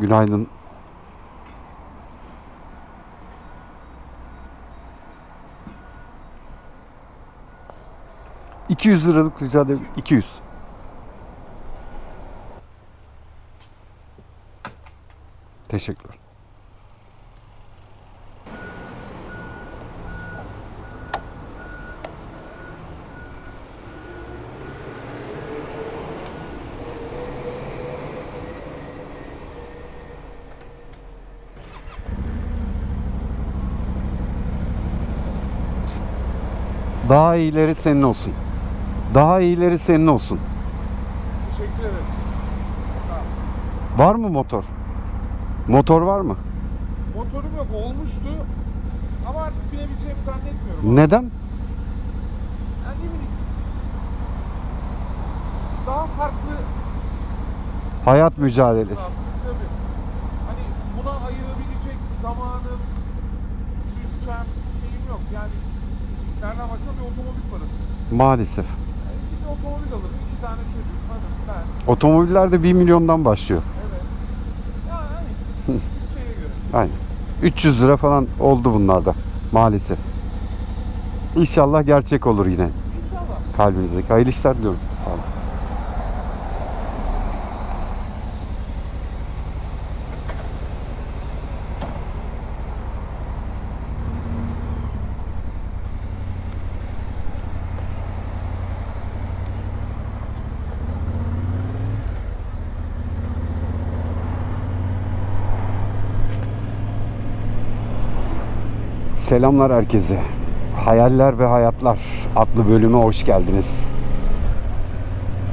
Günaydın. ...200 liralık rica ederim. 200. Teşekkürler. Daha iyileri senin olsun. Daha iyileri senin olsun. Teşekkür ederim. Var mı motor? Motor var mı? Motorum yok olmuştu. Ama artık binebileceğimi zannetmiyorum. Neden? Yani ne bileyim. Daha farklı Hayat mücadelesi. tabii. Hani buna ayırabilecek zamanım, bütçem, şeyim yok. Yani nereden baksan bir otomobil parası. Maalesef. Yani bir otomobil alırım, iki tane çocuk, hanım, ben. Otomobiller de 1 milyondan başlıyor. Evet. Yani hani bütçeye göre. Aynen. 300 lira falan oldu bunlarda. Maalesef. İnşallah gerçek olur yine İnşallah. kalbinizdeki. Hayırlı işler diliyorum. Sağ olun. Selamlar herkese. Hayaller ve Hayatlar adlı bölüme hoş geldiniz.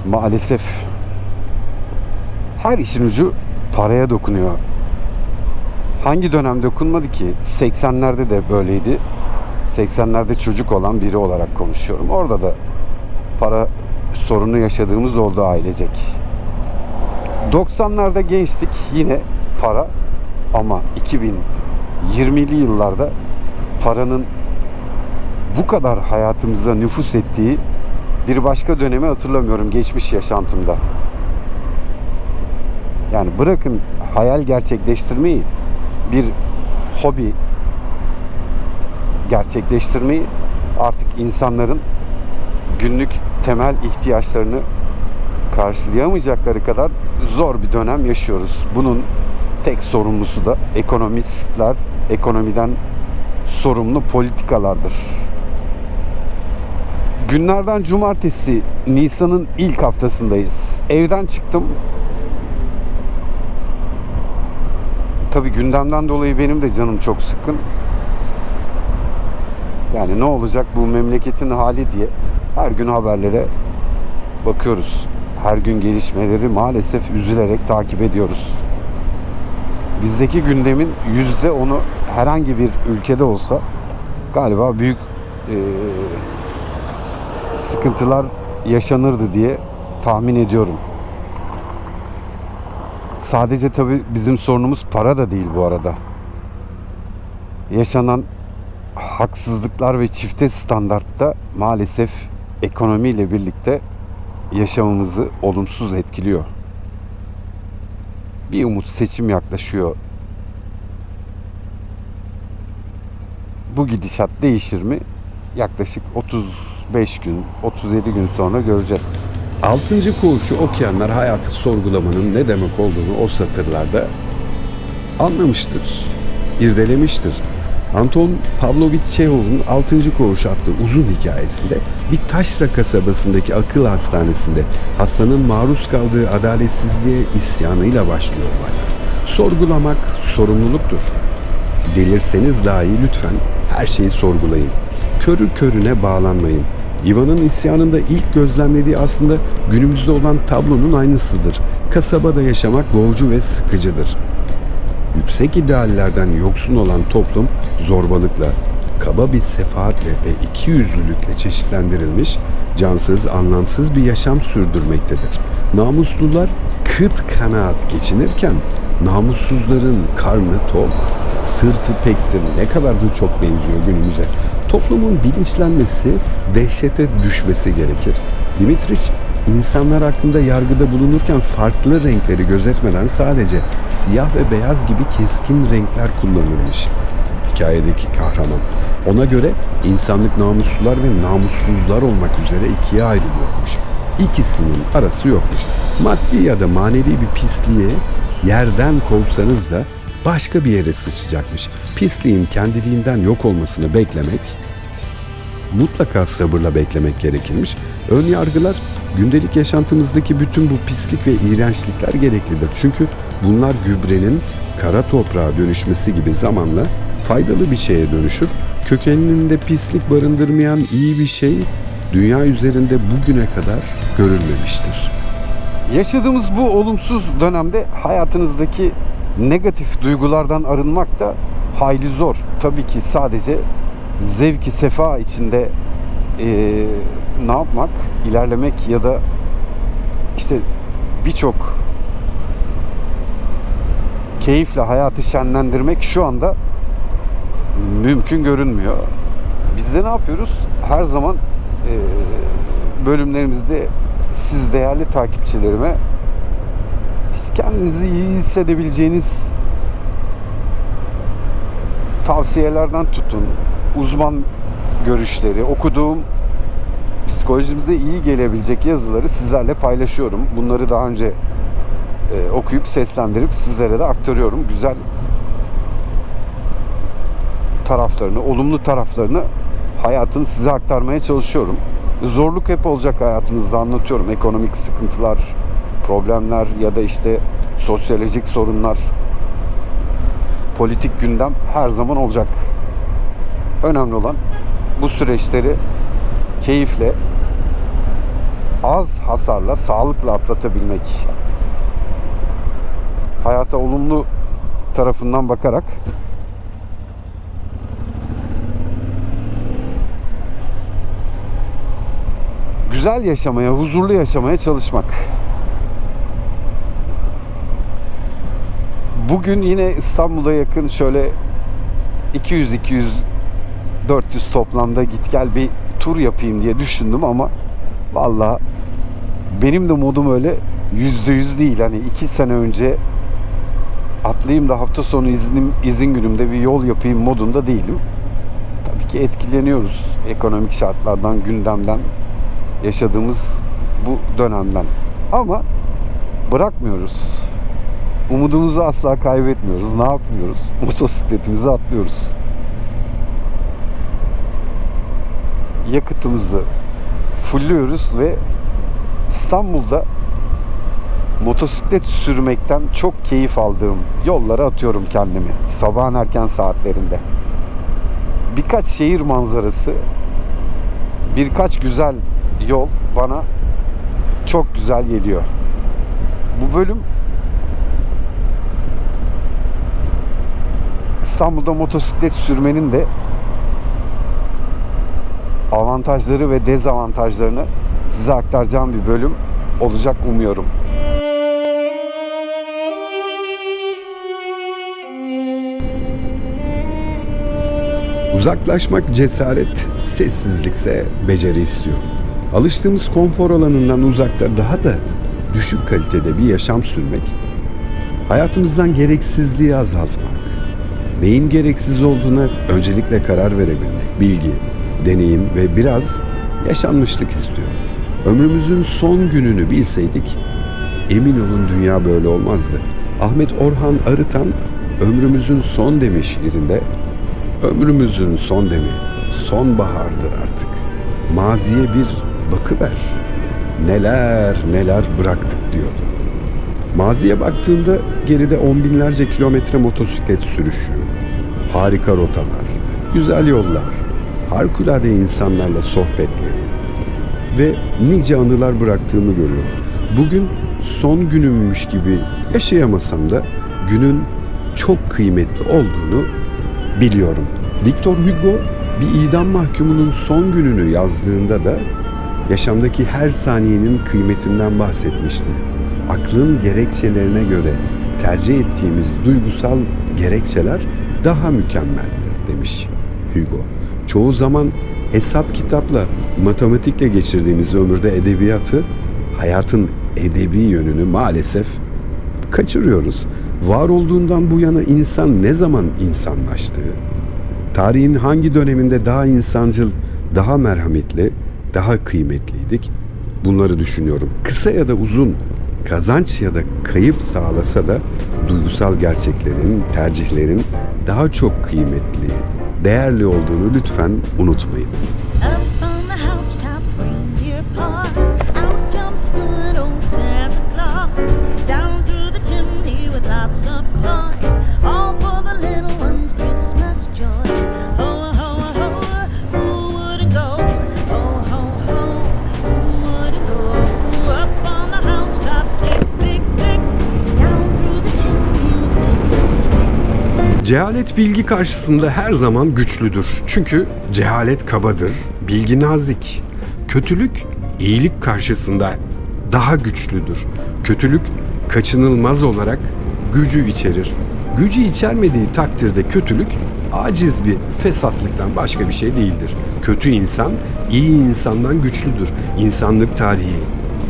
Maalesef her işin ucu paraya dokunuyor. Hangi dönem dokunmadı ki? 80'lerde de böyleydi. 80'lerde çocuk olan biri olarak konuşuyorum. Orada da para sorunu yaşadığımız oldu ailecek. 90'larda gençtik yine para ama 2020'li yıllarda paranın bu kadar hayatımıza nüfus ettiği bir başka dönemi hatırlamıyorum geçmiş yaşantımda. Yani bırakın hayal gerçekleştirmeyi bir hobi gerçekleştirmeyi artık insanların günlük temel ihtiyaçlarını karşılayamayacakları kadar zor bir dönem yaşıyoruz. Bunun tek sorumlusu da ekonomistler, ekonomiden sorumlu politikalardır. Günlerden cumartesi Nisan'ın ilk haftasındayız. Evden çıktım. Tabi gündemden dolayı benim de canım çok sıkkın. Yani ne olacak bu memleketin hali diye her gün haberlere bakıyoruz. Her gün gelişmeleri maalesef üzülerek takip ediyoruz. Bizdeki gündemin yüzde onu herhangi bir ülkede olsa galiba büyük eee, sıkıntılar yaşanırdı diye tahmin ediyorum. Sadece tabii bizim sorunumuz para da değil bu arada. Yaşanan haksızlıklar ve çifte standartta maalesef ekonomiyle birlikte yaşamımızı olumsuz etkiliyor. Bir umut seçim yaklaşıyor. Bu gidişat değişir mi? Yaklaşık 35 gün, 37 gün sonra göreceğiz. Altıncı koğuşu okuyanlar hayatı sorgulamanın ne demek olduğunu o satırlarda anlamıştır, irdelemiştir. Anton Pavlovich Çehov'un Altıncı Koğuş adlı uzun hikayesinde bir taşra kasabasındaki akıl hastanesinde hastanın maruz kaldığı adaletsizliğe isyanıyla başlıyor olaylar. Sorgulamak sorumluluktur. Delirseniz dahi lütfen her şeyi sorgulayın. Körü körüne bağlanmayın. Ivan'ın isyanında ilk gözlemlediği aslında günümüzde olan tablonun aynısıdır. Kasabada yaşamak boğucu ve sıkıcıdır. Yüksek ideallerden yoksun olan toplum zorbalıkla, kaba bir sefaatle ve ikiyüzlülükle çeşitlendirilmiş, cansız, anlamsız bir yaşam sürdürmektedir. Namuslular kıt kanaat geçinirken namussuzların karnı tok, sırtı pektir ne kadar da çok benziyor günümüze. Toplumun bilinçlenmesi, dehşete düşmesi gerekir. Dimitriç insanlar hakkında yargıda bulunurken farklı renkleri gözetmeden sadece siyah ve beyaz gibi keskin renkler kullanırmış. Hikayedeki kahraman. Ona göre insanlık namuslular ve namussuzlar olmak üzere ikiye ayrılıyormuş. İkisinin arası yokmuş. Maddi ya da manevi bir pisliğe yerden kovsanız da başka bir yere sıçacakmış. Pisliğin kendiliğinden yok olmasını beklemek mutlaka sabırla beklemek gerekirmiş. Ön yargılar gündelik yaşantımızdaki bütün bu pislik ve iğrençlikler gereklidir. Çünkü bunlar gübrenin kara toprağa dönüşmesi gibi zamanla faydalı bir şeye dönüşür. Kökeninde pislik barındırmayan iyi bir şey dünya üzerinde bugüne kadar görülmemiştir. Yaşadığımız bu olumsuz dönemde hayatınızdaki negatif duygulardan arınmak da hayli zor. Tabii ki sadece zevki sefa içinde eee, ne yapmak, ilerlemek ya da işte birçok keyifle hayatı şenlendirmek şu anda mümkün görünmüyor. Biz de ne yapıyoruz? Her zaman eee, bölümlerimizde siz değerli takipçilerime kendinizi iyi hissedebileceğiniz tavsiyelerden tutun, uzman görüşleri, okuduğum psikolojimize iyi gelebilecek yazıları sizlerle paylaşıyorum. Bunları daha önce e, okuyup seslendirip sizlere de aktarıyorum. Güzel taraflarını, olumlu taraflarını hayatın size aktarmaya çalışıyorum. Zorluk hep olacak hayatımızda anlatıyorum. Ekonomik sıkıntılar, problemler ya da işte sosyolojik sorunlar, politik gündem her zaman olacak. Önemli olan bu süreçleri keyifle, az hasarla, sağlıkla atlatabilmek. Hayata olumlu tarafından bakarak güzel yaşamaya, huzurlu yaşamaya çalışmak. Bugün yine İstanbul'a yakın şöyle 200 200 400 toplamda git gel bir tur yapayım diye düşündüm ama vallahi benim de modum öyle yüzde yüz değil. Hani iki sene önce atlayayım da hafta sonu iznim, izin günümde bir yol yapayım modunda değilim. Tabii ki etkileniyoruz ekonomik şartlardan, gündemden, yaşadığımız bu dönemden. Ama bırakmıyoruz. Umudumuzu asla kaybetmiyoruz. Ne yapmıyoruz? Motosikletimizi atlıyoruz. Yakıtımızı fulluyoruz ve İstanbul'da motosiklet sürmekten çok keyif aldığım yollara atıyorum kendimi. Sabahın erken saatlerinde. Birkaç şehir manzarası, birkaç güzel yol bana çok güzel geliyor. Bu bölüm İstanbul'da motosiklet sürmenin de avantajları ve dezavantajlarını size aktaracağım bir bölüm olacak umuyorum. Uzaklaşmak cesaret, sessizlikse beceri istiyor. Alıştığımız konfor alanından uzakta daha da düşük kalitede bir yaşam sürmek, hayatımızdan gereksizliği azaltmak, neyin gereksiz olduğuna öncelikle karar verebilmek, bilgi, deneyim ve biraz yaşanmışlık istiyor. Ömrümüzün son gününü bilseydik, emin olun dünya böyle olmazdı. Ahmet Orhan Arıtan ömrümüzün son demiş şiirinde Ömrümüzün son demi, sonbahardır artık. Maziye bir bakıver. Neler neler bıraktık diyordu. Maziye baktığımda geride on binlerce kilometre motosiklet sürüşü, harika rotalar, güzel yollar, harikulade insanlarla sohbetleri ve nice anılar bıraktığımı görüyorum. Bugün son günümmüş gibi yaşayamasam da günün çok kıymetli olduğunu biliyorum. Victor Hugo bir idam mahkumunun son gününü yazdığında da yaşamdaki her saniyenin kıymetinden bahsetmişti. Aklın gerekçelerine göre tercih ettiğimiz duygusal gerekçeler daha mükemmeldir demiş Hugo. Çoğu zaman hesap kitapla, matematikle geçirdiğimiz ömürde edebiyatı hayatın edebi yönünü maalesef kaçırıyoruz. Var olduğundan bu yana insan ne zaman insanlaştı? Tarihin hangi döneminde daha insancıl, daha merhametli, daha kıymetliydik? Bunları düşünüyorum. Kısa ya da uzun, kazanç ya da kayıp sağlasa da duygusal gerçeklerin, tercihlerin daha çok kıymetli, değerli olduğunu lütfen unutmayın. Cehalet bilgi karşısında her zaman güçlüdür. Çünkü cehalet kabadır, bilgi nazik. Kötülük iyilik karşısında daha güçlüdür. Kötülük kaçınılmaz olarak gücü içerir. Gücü içermediği takdirde kötülük aciz bir fesatlıktan başka bir şey değildir. Kötü insan iyi insandan güçlüdür. İnsanlık tarihi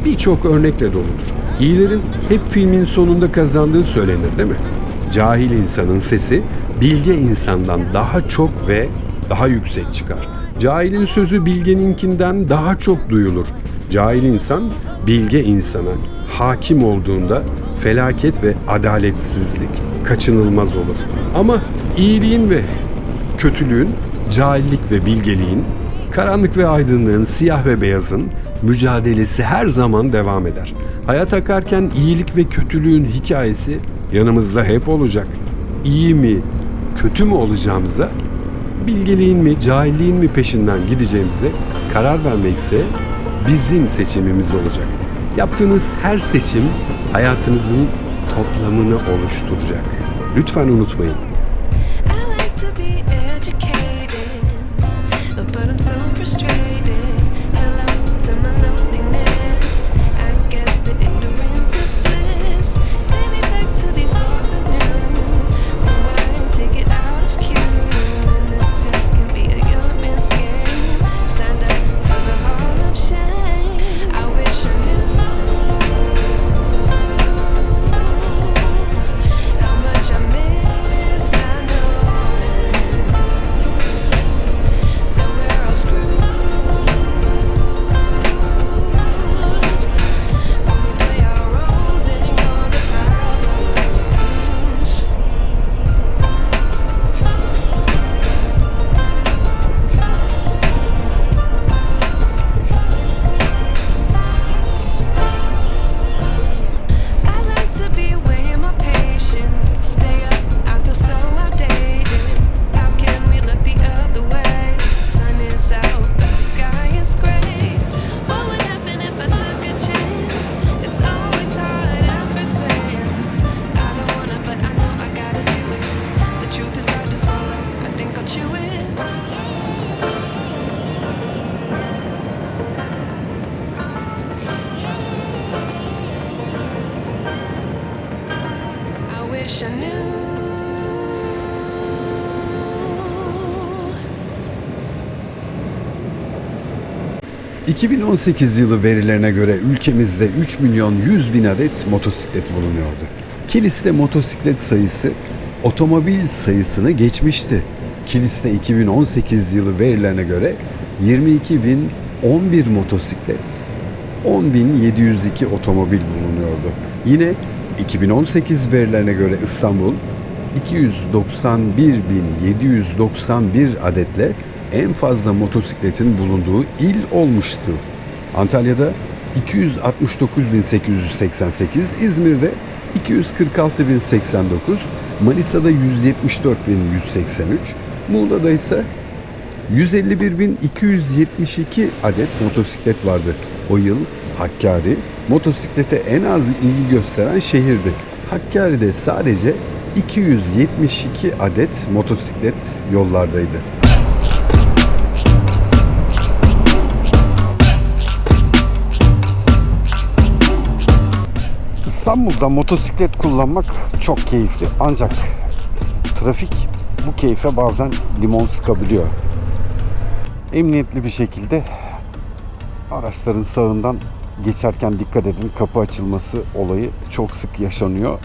birçok örnekle doludur. İyilerin hep filmin sonunda kazandığı söylenir değil mi? Cahil insanın sesi bilge insandan daha çok ve daha yüksek çıkar. Cahilin sözü bilgeninkinden daha çok duyulur. Cahil insan bilge insana hakim olduğunda felaket ve adaletsizlik kaçınılmaz olur. Ama iyiliğin ve kötülüğün, cahillik ve bilgeliğin, karanlık ve aydınlığın, siyah ve beyazın mücadelesi her zaman devam eder. Hayat akarken iyilik ve kötülüğün hikayesi yanımızda hep olacak. İyi mi, kötü mü olacağımıza, bilgeliğin mi, cahilliğin mi peşinden gideceğimize karar vermekse bizim seçimimiz olacak. Yaptığınız her seçim hayatınızın toplamını oluşturacak. Lütfen unutmayın. 2018 yılı verilerine göre ülkemizde 3 milyon 100 bin adet motosiklet bulunuyordu. Kilis'te motosiklet sayısı otomobil sayısını geçmişti. Kilis'te 2018 yılı verilerine göre 22 bin 11 motosiklet, 10.702 otomobil bulunuyordu. Yine 2018 verilerine göre İstanbul 291.791 adetle en fazla motosikletin bulunduğu il olmuştu. Antalya'da 269.888, İzmir'de 246.089, Manisa'da 174.183, Muğla'da ise 151.272 adet motosiklet vardı. O yıl Hakkari motosiklete en az ilgi gösteren şehirdi. Hakkari'de sadece 272 adet motosiklet yollardaydı. İstanbul'da motosiklet kullanmak çok keyifli. Ancak trafik bu keyfe bazen limon sıkabiliyor. Emniyetli bir şekilde araçların sağından geçerken dikkat edin. Kapı açılması olayı çok sık yaşanıyor.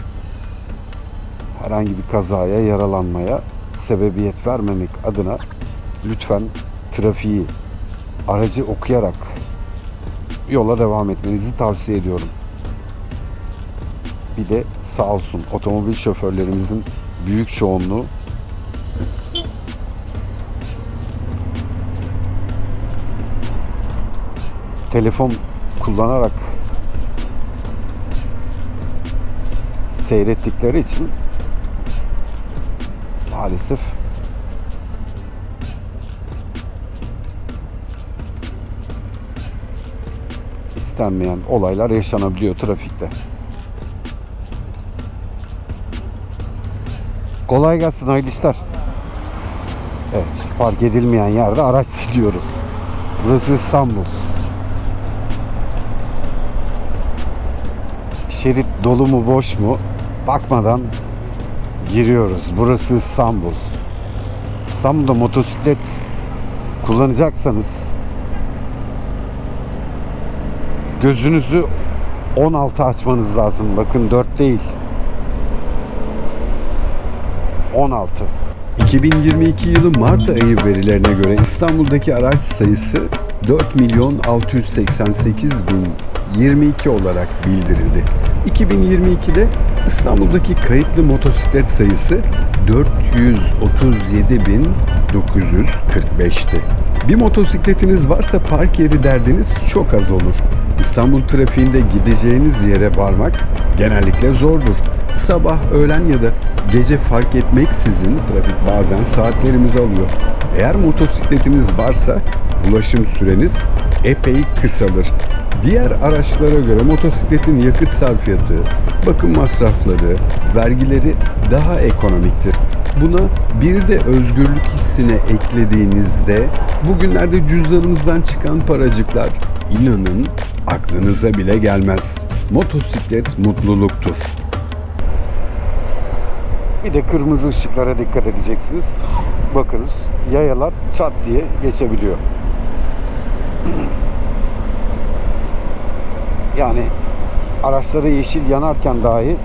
Herhangi bir kazaya, yaralanmaya sebebiyet vermemek adına lütfen trafiği, aracı okuyarak yola devam etmenizi tavsiye ediyorum. Bir de sağ olsun otomobil şoförlerimizin büyük çoğunluğu telefon kullanarak seyrettikleri için maalesef istenmeyen olaylar yaşanabiliyor trafikte. Kolay gelsin hayırlı işler. Evet park edilmeyen yerde araç siliyoruz. Burası İstanbul. Şerit dolu mu boş mu bakmadan giriyoruz. Burası İstanbul. İstanbul'da motosiklet kullanacaksanız gözünüzü 16 açmanız lazım. Bakın 4 değil. 16. 2022 yılı Mart ayı verilerine göre İstanbul'daki araç sayısı 4 milyon 688 bin 22 olarak bildirildi. 2022'de İstanbul'daki kayıtlı motosiklet sayısı 437 bin 945'ti. Bir motosikletiniz varsa park yeri derdiniz çok az olur. İstanbul trafiğinde gideceğiniz yere varmak genellikle zordur. Sabah, öğlen ya da gece fark etmeksizin trafik bazen saatlerimizi alıyor. Eğer motosikletiniz varsa ulaşım süreniz epey kısalır. Diğer araçlara göre motosikletin yakıt sarfiyatı, bakım masrafları, vergileri daha ekonomiktir. Buna bir de özgürlük hissine eklediğinizde bugünlerde cüzdanınızdan çıkan paracıklar inanın aklınıza bile gelmez. Motosiklet mutluluktur. Bir de kırmızı ışıklara dikkat edeceksiniz. Bakınız yayalar çat diye geçebiliyor. Yani araçları yeşil yanarken dahi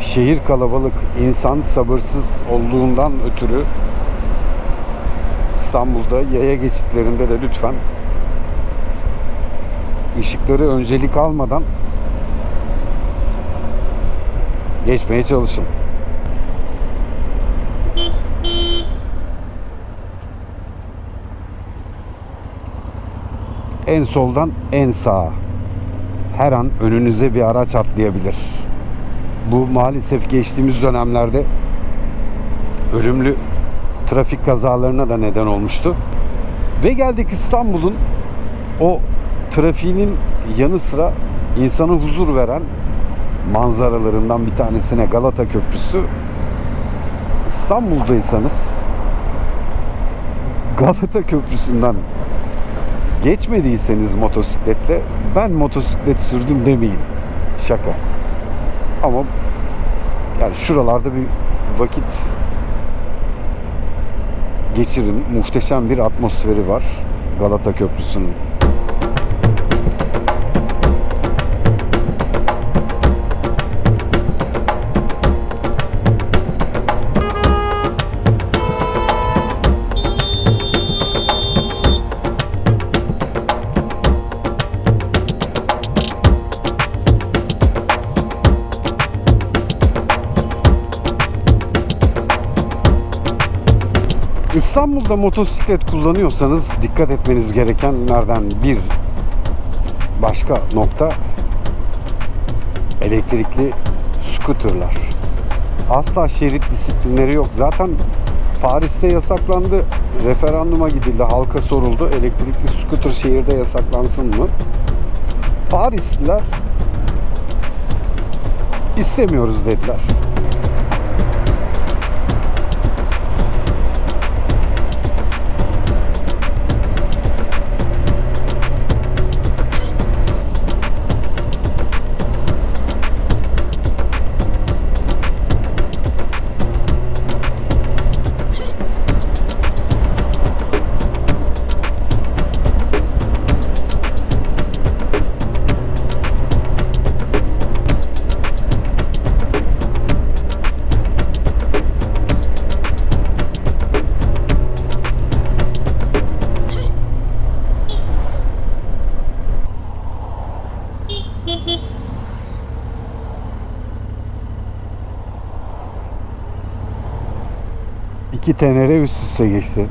şehir kalabalık, insan sabırsız olduğundan ötürü İstanbul'da yaya geçitlerinde de lütfen ışıkları öncelik almadan geçmeye çalışın. En soldan en sağa. Her an önünüze bir araç atlayabilir. Bu maalesef geçtiğimiz dönemlerde ölümlü trafik kazalarına da neden olmuştu. Ve geldik İstanbul'un o trafiğinin yanı sıra insana huzur veren manzaralarından bir tanesine Galata Köprüsü. İstanbul'daysanız Galata Köprüsü'nden geçmediyseniz motosikletle ben motosiklet sürdüm demeyin. Şaka. Ama yani şuralarda bir vakit geçirin. Muhteşem bir atmosferi var Galata Köprüsü'nün. İstanbul'da motosiklet kullanıyorsanız dikkat etmeniz gerekenlerden bir başka nokta elektrikli scooterlar. Asla şerit disiplinleri yok. Zaten Paris'te yasaklandı. Referanduma gidildi. Halka soruldu. Elektrikli scooter şehirde yasaklansın mı? Parisliler istemiyoruz dediler. Tenere üst üste geçti.